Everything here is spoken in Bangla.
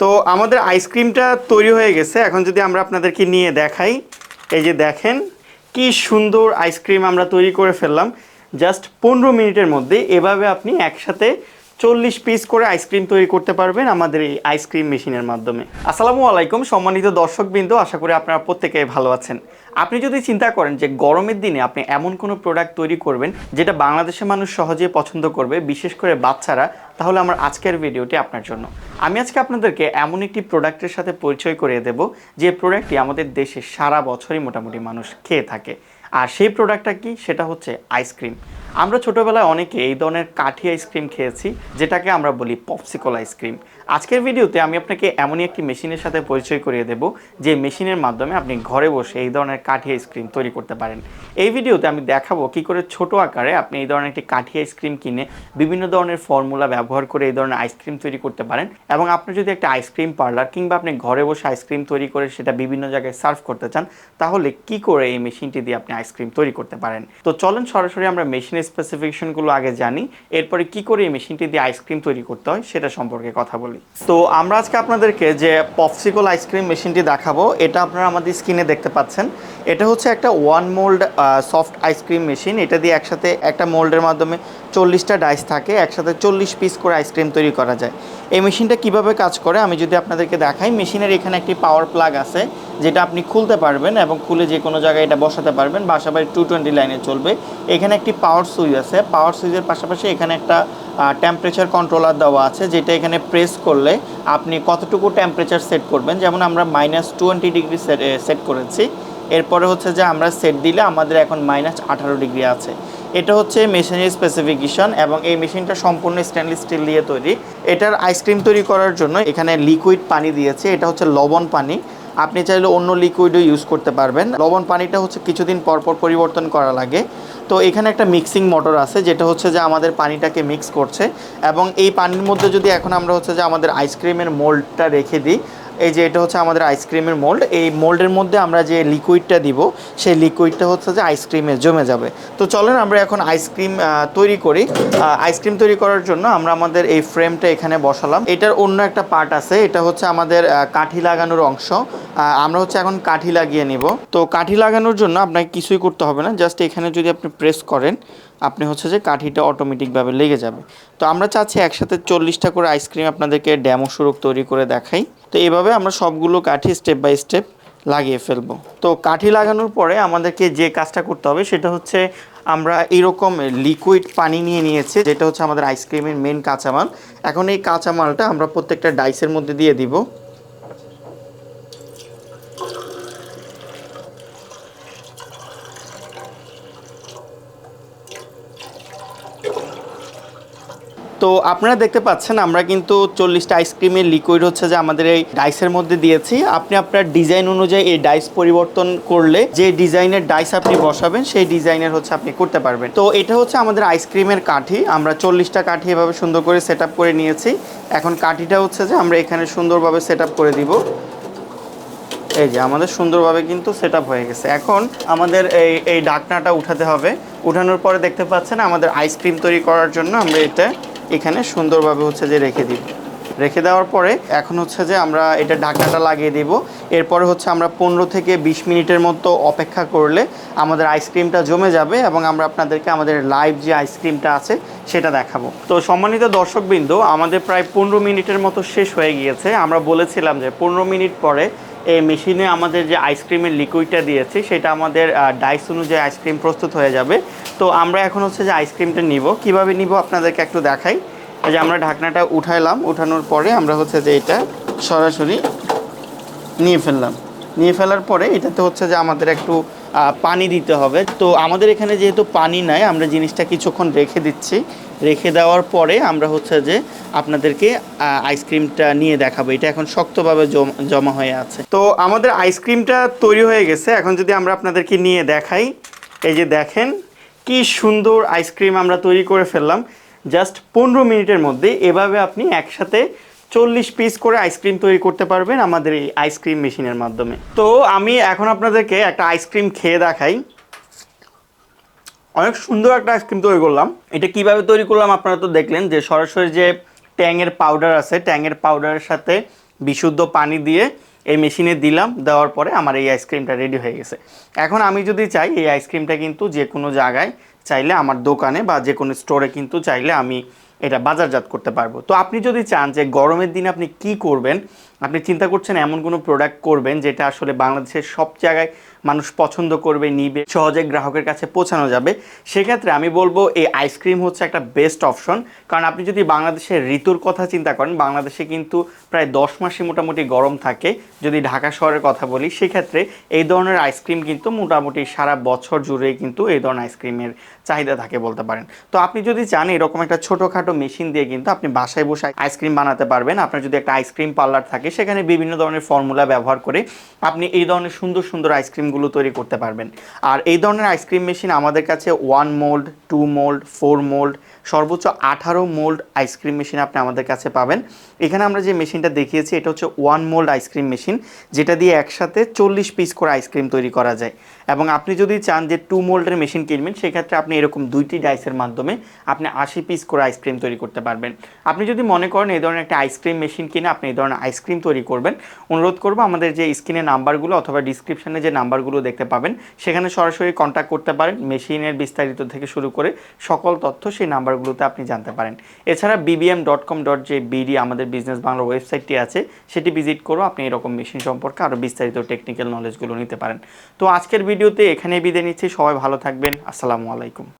তো আমাদের আইসক্রিমটা তৈরি হয়ে গেছে। এখন যদি আমরা আপনাদেরকে নিয়ে দেখাই, এই যে দেখেন কি সুন্দর আইসক্রিম আমরা তৈরি করে ফেললাম। জাস্ট পনেরো মিনিটের মধ্যে এভাবে আপনি একসাথে চল্লিশ পিস করে আইসক্রিম তৈরি করতে পারবেন আমাদের এই আইসক্রিম মেশিনের মাধ্যমে। আসসালামু আলাইকুম, সম্মানিত দর্শকবৃন্দ, আশা করি আপনারা প্রত্যেকে ভালো আছেন। আপনি যদি চিন্তা করেন যে গরমের দিনে আপনি এমন কোনো প্রোডাক্ট তৈরি করবেন যেটা বাংলাদেশের মানুষ সহজে পছন্দ করবে, বিশেষ করে বাচ্চারা, তাহলে আমার আজকের ভিডিওটি আপনার জন্য। আমি আজকে আপনাদেরকে এমন একটি প্রোডাক্টের সাথে পরিচয় করিয়ে দেব, যে প্রোডাক্টটি আমাদের দেশে সারা বছরই মোটামুটি মানুষ খেয়ে থাকে। আর সেই প্রোডাক্টটা কি? সেটা হচ্ছে আইসক্রিম আমরা ছোটোবেলায় অনেকে এই ধরনের কাঠি আইসক্রিম খেয়েছি, যেটাকে আমরা বলি পপসিকল আইসক্রিম আজকের ভিডিওতে আমি আপনাকে এমনই একটি মেশিনের সাথে পরিচয় করিয়ে দেব, যে মেশিনের মাধ্যমে আপনি ঘরে বসে এই ধরনের কাঠি আইসক্রিম তৈরি করতে পারেন। এই ভিডিওতে আমি দেখাবো কি করে ছোট আকারে আপনি এই ধরনের একটি কাঠি আইসক্রিম কিনে বিভিন্ন ধরনের ফর্মুলা ব্যবহার করে এই ধরনের আইসক্রিম তৈরি করতে পারেন এবং আপনি যদি একটা আইসক্রিম পার্লার কিংবা আপনি ঘরে বসে আইসক্রিম তৈরি করে সেটা বিভিন্ন জায়গায় সার্ভ করতে চান, তাহলে কি করে এই মেশিনটি দিয়ে আপনি আইসক্রিম তৈরি করতে পারেন? তো চলেন সরাসরি আমরা মেশিনের স্পেসিফিকেশনগুলো আগে জানি, এরপরে কি করে এই মেশিনটি দিয়ে আইসক্রিম তৈরি করতে হয় সেটা সম্পর্কে কথা বলি। তো আমরা আজকে আপনাদেরকে যে পপসিকল আইসক্রিম মেশিনটি দেখাবো, এটা আপনারা আমাদের স্ক্রিনে দেখতে পাচ্ছেন। এটা হচ্ছে একটা one mould soft ice cream machine এটা দিয়ে একসাথে একটা মোল্ডের মাধ্যমে চল্লিশটা ডাইস থাকে, একসাথে চল্লিশ পিস করে আইসক্রিম তৈরি করা যায়। এই মেশিনটা কীভাবে কাজ করে, আমি যদি আপনাদেরকে দেখাই মেশিনের এখানে একটি পাওয়ার প্লাগ আছে। যেটা আপনি খুলতে পারবেন এবং খুলে যে কোনো জায়গায় এটা বসাতে পারবেন। বাসা বাড়ি টু টোয়েন্টি লাইনে চলবে। এখানে একটি পাওয়ার সুইচ আছে। পাওয়ার সুইচের পাশাপাশি এখানে একটা টেম্পারেচার কন্ট্রোলার দেওয়া আছে, যেটা এখানে প্রেস করলে আপনি কতটুকু টেম্পারেচার সেট করবেন। যেমন আমরা মাইনাস টোয়েন্টি ডিগ্রি সেট করেছি। এরপরে হচ্ছে যে আমরা সেট দিলে আমাদের এখন মাইনাস আঠারো ডিগ্রি আছে। এটা হচ্ছে মেশিনের স্পেসিফিকেশন এবং এই মেশিনটা সম্পূর্ণ স্টেনলেস স্টিল দিয়ে তৈরি। এটার আইসক্রিম তৈরি করার জন্য এখানে লিকুইড পানি দিয়েছে। এটা হচ্ছে লবণ পানি। আপনি চাইলে অন্য লিকুইডও ইউজ করতে পারবেন। লবণ পানিটা হচ্ছে কিছুদিন পরপর পর পরিবর্তন করা লাগে। তো এখানে একটা মিক্সিং মোটর আছে, যেটা হচ্ছে যে আমাদের পানিটাকে মিক্স করছে এবং এই পানির মধ্যে যদি এখন আমরা হচ্ছে যে আমাদের আইসক্রিমের মোল্ডটা রেখে দিই এই যে এটা হচ্ছে আমাদের আইসক্রিমের মোল্ড এই মোল্ডের মধ্যে আমরা যে লিকুইডটা দিব, সেই লিকুইডটা হচ্ছে যে আইসক্রিমে জমে যাবে। তো চলেন আমরা এখন আইসক্রিম তৈরি করি। আইসক্রিম তৈরি করার জন্য আমরা আমাদের এই ফ্রেমটা এখানে বসালাম। এটার অন্য একটা পার্ট আছে, এটা হচ্ছে আমাদের কাঠি লাগানোর অংশ। আমরা হচ্ছে এখন কাঠি লাগিয়ে নিব। তো কাঠি লাগানোর জন্য আপনাকে কিছুই করতে হবে না জাস্ট এখানে যদি আপনি প্রেস করেন আপনি হচ্ছে যে কাঠিটা অটোমেটিকভাবে লেগে যাবে। তো আমরা চাচ্ছি একসাথে চল্লিশটা করে আইসক্রিম আপনাদেরকে ড্যামো স্বরূপ তৈরি করে দেখাই। তো এভাবে আমরা সবগুলো কাঠি স্টেপ বাই স্টেপ লাগিয়ে ফেলব। তো কাঠি লাগানোর পরে আমাদেরকে যে কাজটা করতে হবে সেটা হচ্ছে আমরা এরকম লিকুইড পানি নিয়ে নিয়েছি, যেটা হচ্ছে আমাদের আইসক্রিমের মেন কাঁচামাল। এখন এই কাঁচামালটা আমরা প্রত্যেকটা ডাইসের মধ্যে দিয়ে দিব। তো আপনারা দেখতে পাচ্ছেন, আমরা কিন্তু চল্লিশটা আইসক্রিমের লিকুইড হচ্ছে যে আমাদের এই ডাইসের মধ্যে দিয়েছি। আপনি আপনার ডিজাইন অনুযায়ী এই ডাইস পরিবর্তন করলে যে ডিজাইনের ডাইস আপনি বসাবেন, সেই ডিজাইনের হচ্ছে আপনি করতে পারবেন। তো এটা হচ্ছে আমাদের আইসক্রিমের কাঠি। আমরা চল্লিশটা কাঠি এভাবে সুন্দর করে সেট করে নিয়েছি। এখন কাঠিটা হচ্ছে যে আমরা এখানে সুন্দরভাবে সেট করে দিব। এই যে আমাদের সুন্দরভাবে কিন্তু সেট হয়ে গেছে। এখন আমাদের এই এই ডাকনাটা উঠাতে হবে। উঠানোর পরে দেখতে পাচ্ছেন আমাদের আইসক্রিম তৈরি করার জন্য আমরা এটা এখানে সুন্দরভাবে হচ্ছে যে রেখে দিব। রেখে দেওয়ার পরে এখন হচ্ছে যে আমরা এটা ঢাকনাটা লাগিয়ে দিব। এরপরে হচ্ছে আমরা পনেরো থেকে বিশ মিনিটের মতো অপেক্ষা করলে আমাদের আইসক্রিমটা জমে যাবে এবং আমরা আপনাদেরকে আমাদের লাইভ যে আইসক্রিমটা আছে সেটা দেখাবো। তো সম্মানিত দর্শকবৃন্দ, আমাদের প্রায় পনেরো মিনিটের মতো শেষ হয়ে গিয়েছে। আমরা বলেছিলাম যে পনেরো মিনিট পরে এই মেশিনে আমাদের যে আইসক্রিমের লিকুইডটা দিয়েছি, সেটা আমাদের ডাইস অনুযায়ী আইসক্রিম প্রস্তুত হয়ে যাবে। তো আমরা এখন হচ্ছে যে আইসক্রিমটা নিব। কীভাবে নিব আপনাদেরকে একটু দেখাই। যে আমরা ঢাকনাটা উঠাইলাম, উঠানোর পরে আমরা হচ্ছে যে এটা সরাসরি নিয়ে ফেললাম। নিয়ে ফেলার পরে এটাতে হচ্ছে যে আমাদের একটু পানি দিতে হবে। তো আমাদের এখানে যেহেতু পানি নাই, আমরা জিনিসটা কিছুক্ষণ রেখে দিচ্ছি। রেখে দেওয়ার পরে আমরা হচ্ছে যে আপনাদেরকে আইসক্রিমটা নিয়ে দেখাবো। এটা এখন শক্তভাবে জম- হয়ে আছে। তো আমাদের আইসক্রিমটা তৈরি হয়ে গেছে। এখন যদি আমরা আপনাদেরকে নিয়ে দেখাই, এই যে দেখেন, কি সুন্দর আইসক্রিম আমরা তৈরি করে ফেললাম। জাস্ট পনেরো মিনিটের মধ্যে এভাবে আপনি একসাথে চল্লিশ পিস করে আইসক্রিম তৈরি করতে পারবেন আমাদের এই আইসক্রিম মেশিনের মাধ্যমে। তো আমি এখন আপনাদেরকে একটা আইসক্রিম খেয়ে দেখাই। অনেক সুন্দর একটা আইসক্রিম তৈরি করলাম। এটা কীভাবে তৈরি করলাম আপনারা তো দেখলেন যে সরাসরি যে ট্যাংয়ের পাউডার আছে ট্যাংয়ের পাউডারের সাথে বিশুদ্ধ পানি দিয়ে এই মেশিনে দিলাম, দেওয়ার পরে আমার এই আইসক্রিমটা রেডি হয়ে গেছে। এখন আমি যদি চাই, এই আইসক্রিমটা কিন্তু যে কোনো জায়গায় চাইলে আমার দোকানে বা যে কোনো স্টোরে কিন্তু চাইলে আমি এটা বাজারজাত করতে পারব। তো আপনি যদি চান যে গরমের দিনে আপনি কি করবেন, আপনি চিন্তা করছেন এমন কোনো প্রোডাক্ট করবেন যেটা আসলে বাংলাদেশের সব জায়গায় মানুষ পছন্দ করবে, নিবে, সহজে গ্রাহকের কাছে পৌঁছানো যাবে। সেক্ষেত্রে আমি বলব, এই আইসক্রিম হচ্ছে একটা বেস্ট অপশন কারণ আপনি যদি বাংলাদেশের ঋতুর কথা চিন্তা করেন, বাংলাদেশে কিন্তু প্রায় দশ মাসে মোটামুটি গরম থাকে। যদি ঢাকা শহরের কথা বলি, সেক্ষেত্রে এই ধরনের আইসক্রিম কিন্তু মোটামুটি সারা বছর জুড়েই কিন্তু এই ধরনের আইসক্রিমের চাহিদা থাকে বলতে পারেন। তো আপনি যদি চান, এরকম একটা ছোটোখাটো মেশিন দিয়ে কিন্তু আপনি বাসায় বসে আইসক্রিম বানাতে পারবেন। আপনার যদি একটা আইসক্রিম পার্লার থাকে, সেখানে বিভিন্ন ধরনের ফর্মুলা ব্যবহার করে আপনি এই ধরনের সুন্দর সুন্দর আইসক্রিমগুলো তৈরি করতে পারবেন। আর এই ধরনের আইসক্রিম মেশিন আমাদের কাছে one mould two mould four mould সর্বোচ্চ আঠারো মোল্ড আইসক্রিম মেশিন আপনি আমাদের কাছে পাবেন। এখানে আমরা যে মেশিনটা দেখিয়েছি, এটা হচ্ছে ওয়ান মোল্ড আইসক্রিম মেশিন, যেটা দিয়ে একসাথে চল্লিশ পিস করে আইসক্রিম তৈরি করা যায়। এবং আপনি যদি চান যে টু মোল্ডের মেশিন কিনবেন, সেক্ষেত্রে আপনি এরকম দুইটি ডাইসের মাধ্যমে আপনি আশি পিস করে আইসক্রিম তৈরি করতে পারবেন। আপনি যদি মনে করেন এই ধরনের একটা আইসক্রিম মেশিন কিনে আপনি এই ধরনের আইসক্রিম তৈরি করবেন, অনুরোধ করব আমাদের যে স্ক্রিনে নাম্বারগুলো অথবা ডিসক্রিপশনে যে নাম্বারগুলো দেখতে পাবেন। সেখানে সরাসরি কন্ট্যাক্ট করতে পারেন। মেশিনের বিস্তারিত থেকে শুরু করে সকল তথ্য সেই নাম্বারগুলোতে আপনি জানতে পারেন। এছাড়া বিবিএম ডট কম ডট যে বিডি আমাদের বিজনেস বাংলার ওয়েবসাইটটি আছে। সেটি ভিজিট করো আপনি এরকম মেশিন সম্পর্কে আরও বিস্তারিত টেকনিক্যাল নলেজগুলো নিতে পারেন। তো আজকের ভিডিওতে এখানে বিদায় নিচ্ছি। সবাই ভালো থাকবেন। আসসালামু আলাইকুম।